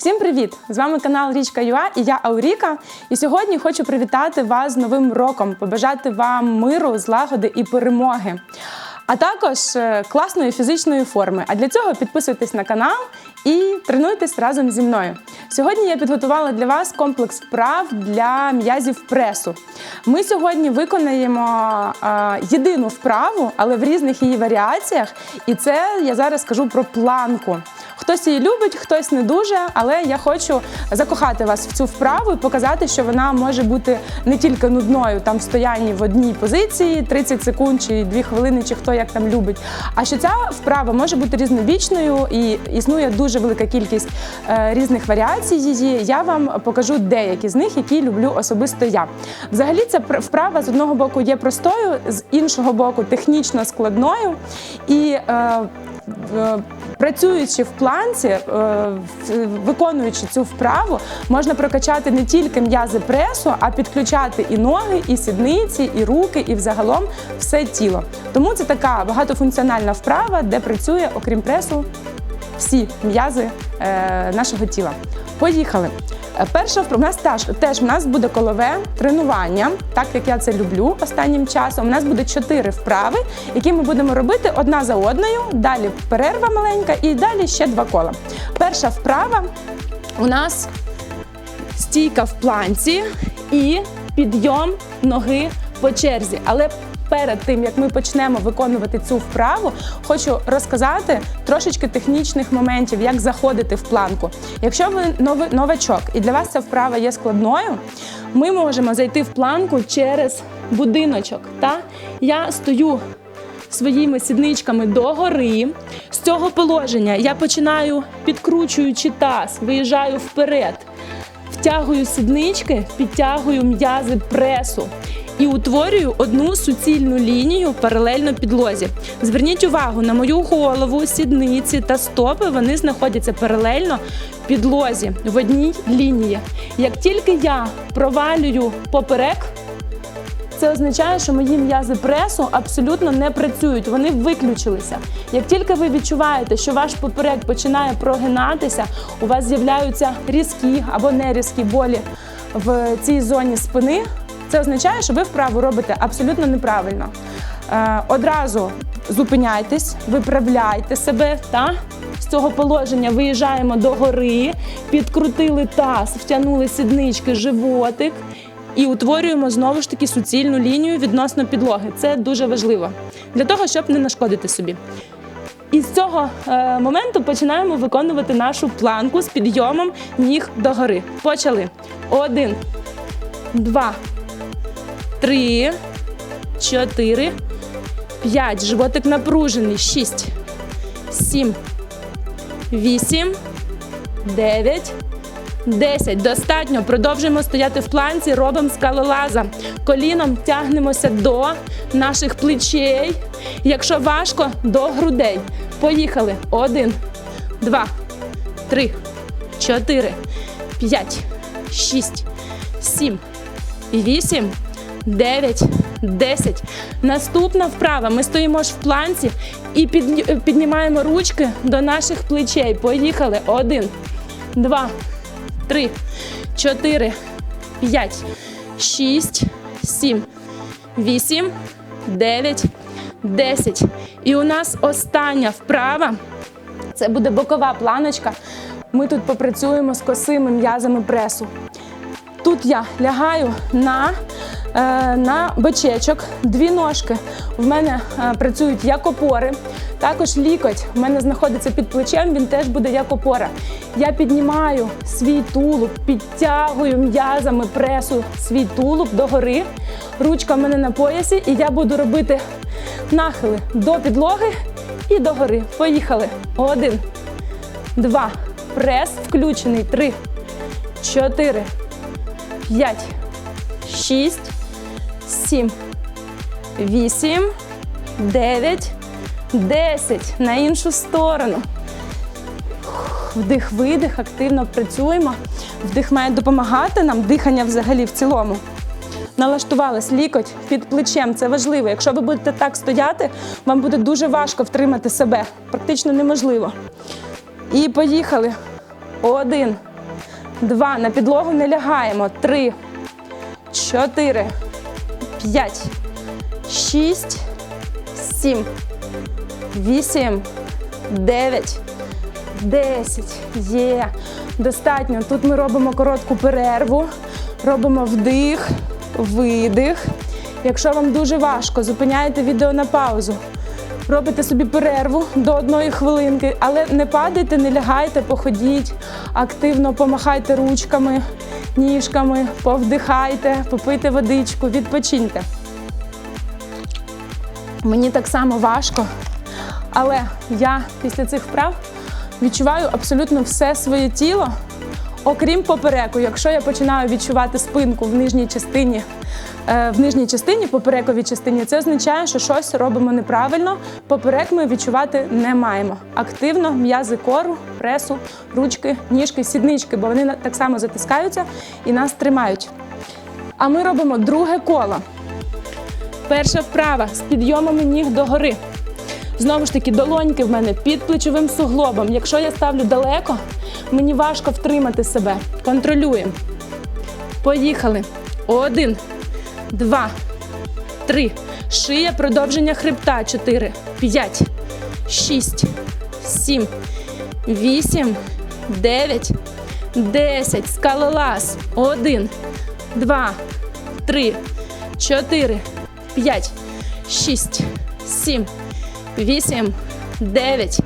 Всім привіт! З вами канал Річка Юа і я Ауріка. І сьогодні хочу привітати вас з Новим роком, побажати вам миру, злагоди і перемоги. А також е, класної фізичної форми. А для цього підписуйтесь на канал і тренуйтесь разом зі мною. Сьогодні я підготувала для вас комплекс вправ для м'язів пресу. Ми сьогодні виконаємо е, єдину вправу, але в різних її варіаціях. І це я зараз скажу про планку. Хтось її любить, хтось не дуже, але я хочу закохати вас в цю вправу і показати, що вона може бути не тільки нудною там в стоянні в одній позиції 30 секунд чи 2 хвилини, чи хто як там любить. А що ця вправа може бути різнобічною і існує дуже велика кількість е, різних варіацій її. Я вам покажу деякі з них, які люблю особисто я. Взагалі, ця вправа з одного боку є простою, з іншого боку, технічно складною. І е, в- Працюючи в планці, е, виконуючи цю вправу, можна прокачати не тільки м'язи пресу, а підключати і ноги, і сідниці, і руки, і взагалом все тіло. Тому це така багатофункціональна вправа, де працює, окрім пресу, всі м'язи е, нашого тіла. Поїхали. Е, Перша у нас теж, теж у нас буде колове тренування, так як я це люблю останнім часом. У нас буде чотири вправи, які ми будемо робити одна за одною. Далі перерва маленька і далі ще два кола. Перша вправа у нас стійка в планці і підйом ноги по черзі. Але перед тим як ми почнемо виконувати цю вправу, хочу розказати трошечки технічних моментів, як заходити в планку. Якщо ви новачок і для вас ця вправа є складною, ми можемо зайти в планку через будиночок. Та? Я стою своїми сідничками догори. З цього положення я починаю, підкручуючи таз, виїжджаю вперед, втягую сіднички, підтягую м'язи пресу. І утворюю одну суцільну лінію паралельно підлозі. Зверніть увагу на мою голову, сідниці та стопи. Вони знаходяться паралельно підлозі в одній лінії. Як тільки я провалюю поперек, це означає, що мої м'язи пресу абсолютно не працюють, вони виключилися. Як тільки ви відчуваєте, що ваш поперек починає прогинатися, у вас з'являються різкі або нерізкі болі в цій зоні спини, це означає, що ви вправу робите абсолютно неправильно. Е, одразу зупиняйтесь, виправляйте себе та з цього положення виїжджаємо до гори, підкрутили таз, втягнули сіднички, животик. І утворюємо знову ж таки суцільну лінію відносно підлоги. Це дуже важливо для того, щоб не нашкодити собі. І з цього е, моменту починаємо виконувати нашу планку з підйомом ніг догори. Почали. Один, два, три, чотири, п'ять. Животик напружений. Шість, сім, вісім, дев'ять. 10. Достатньо. Продовжуємо стояти в планці, робимо скалолаза. Коліном тягнемося до наших плечей. Якщо важко, до грудей. Поїхали. Один, два, три, чотири, п'ять, шість, сім, вісім, дев'ять, десять. Наступна вправа. Ми стоїмо ж в планці і піднімаємо ручки до наших плечей. Поїхали. Один, два три, чотири, п'ять, шість, сім, вісім, дев'ять, десять. І у нас остання вправа. Це буде бокова планочка. Ми тут попрацюємо з косими м'язами пресу. Тут я лягаю на, на бочечок, дві ножки. В мене е, працюють як опори. Також лікоть в мене знаходиться під плечем, він теж буде як опора. Я піднімаю свій тулуб, підтягую м'язами пресу свій тулуб догори. Ручка в мене на поясі, і я буду робити нахили до підлоги і догори. Поїхали. Один, два. Прес включений. Три, чотири. 5, 6, 7, 8, 9, 10. На іншу сторону. Вдих-видих, активно працюємо. Вдих має допомагати нам, дихання взагалі в цілому. Налаштувались лікоть під плечем. Це важливо. Якщо ви будете так стояти, вам буде дуже важко втримати себе. Практично неможливо. І поїхали. Один, два. На підлогу не лягаємо. Три, чотири, п'ять, шість, сім, вісім, дев'ять, десять. Є. Достатньо. Тут ми робимо коротку перерву, робимо вдих, видих. Якщо вам дуже важко, зупиняєте відео на паузу. Робите собі перерву до одної хвилинки, але не падайте, не лягайте, походіть, активно помахайте ручками, ніжками, повдихайте, попийте водичку, відпочиньте. Мені так само важко, але я після цих вправ відчуваю абсолютно все своє тіло, окрім попереку. Якщо я починаю відчувати спинку в нижній частині, в нижній частині, поперековій частині, це означає, що щось робимо неправильно. Поперек ми відчувати не маємо. Активно м'язи кору, пресу, ручки, ніжки, сіднички, бо вони так само затискаються і нас тримають. А ми робимо друге коло. Перша вправа з підйомами ніг догори. Знову ж таки, долоньки в мене під плечовим суглобом. Якщо я ставлю далеко, мені важко втримати себе. Контролюємо. Поїхали. Один, два, три. Шия, продовження хребта. Чотири, п'ять, шість, сім, вісім, дев'ять, десять. Скалолаз. Один, два, три, чотири, п'ять, шість, сім, вісім, дев'ять,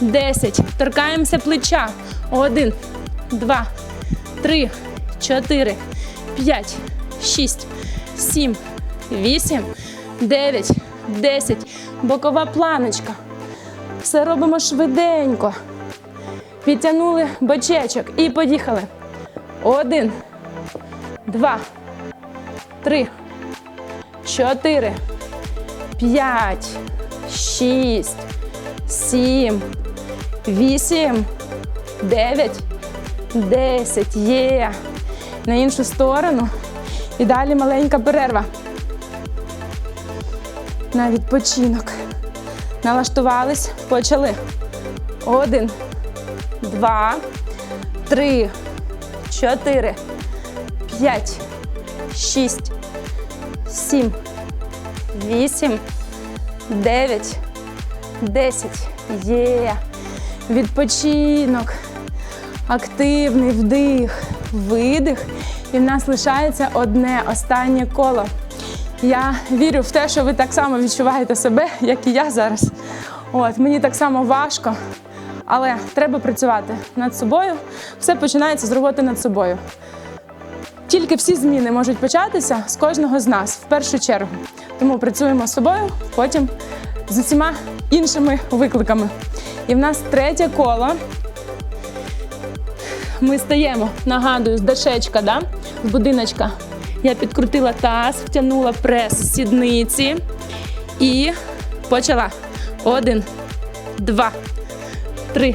десять. Торкаємося плеча. Один, два, три, чотири, п'ять, шість, сім, вісім, дев'ять, десять. Бокова планочка. Все робимо швиденько. Підтягнули бочечок і поїхали. Один, два, три, чотири, п'ять, шість, сім, вісім, дев'ять, десять. Є. На іншу сторону. І далі маленька перерва. На відпочинок. Налаштувались, почали. Один, два, три, чотири, п'ять, шість, сім, вісім, дев'ять, десять. Є. Відпочинок. Активний вдих, видих. І в нас лишається одне останнє коло. Я вірю в те, що ви так само відчуваєте себе, як і я зараз. От, мені так само важко, але треба працювати над собою. Все починається з роботи над собою. Тільки всі зміни можуть початися з кожного з нас в першу чергу. Тому працюємо з собою, потім з усіма іншими викликами. І в нас третє коло. Ми стаємо, нагадую, з дашечка, да? з будиночка. Я підкрутила таз, втягнула прес з сідниці і почала. Один, два, три,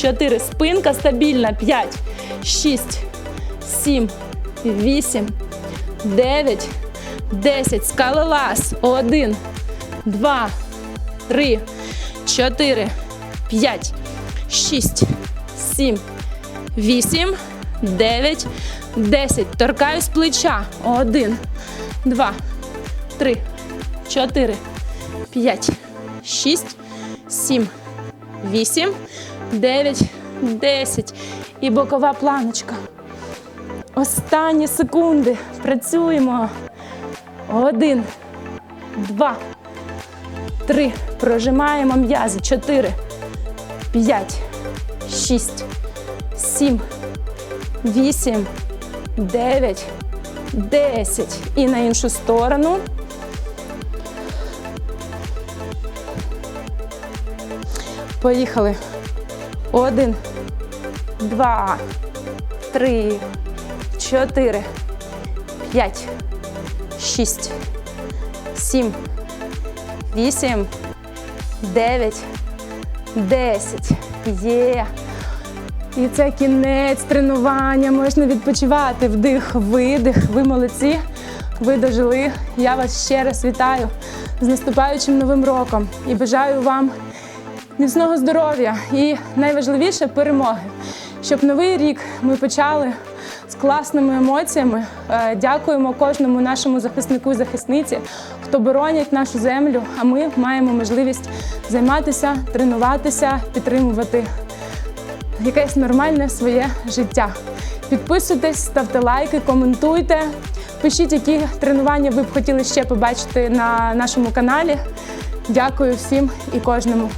чотири. Спинка стабільна. П'ять, шість, сім, вісім, дев'ять, десять. Скалолаз. Один, два, три, чотири, п'ять, шість, сім, вісім, дев'ять, десять. Торкаюсь плеча. Один, два, три, чотири, п'ять, шість, сім, вісім, дев'ять, десять. І бокова планочка. Останні секунди. Працюємо. Один, два, три. Прожимаємо м'язи. Чотири, п'ять, шість, сім, вісім, дев'ять, десять. І на іншу сторону. Поїхали. Один, два, три, чотири, п'ять, шість, сім, вісім, дев'ять, десять. Є. І це кінець тренування. Можна відпочивати. Вдих, видих. Ви молодці. Ви дожили. Я вас ще раз вітаю з наступаючим новим роком і бажаю вам міцного здоров'я і найважливіше перемоги. щоб новий рік ми почали з класними емоціями. Е, Дякуємо кожному нашому захиснику і захисниці, хто боронять нашу землю. А ми маємо можливість займатися, тренуватися, підтримувати якесь нормальне своє життя. Підписуйтесь, ставте лайки, коментуйте, пишіть, які тренування ви б хотіли ще побачити на нашому каналі. Дякую всім і кожному.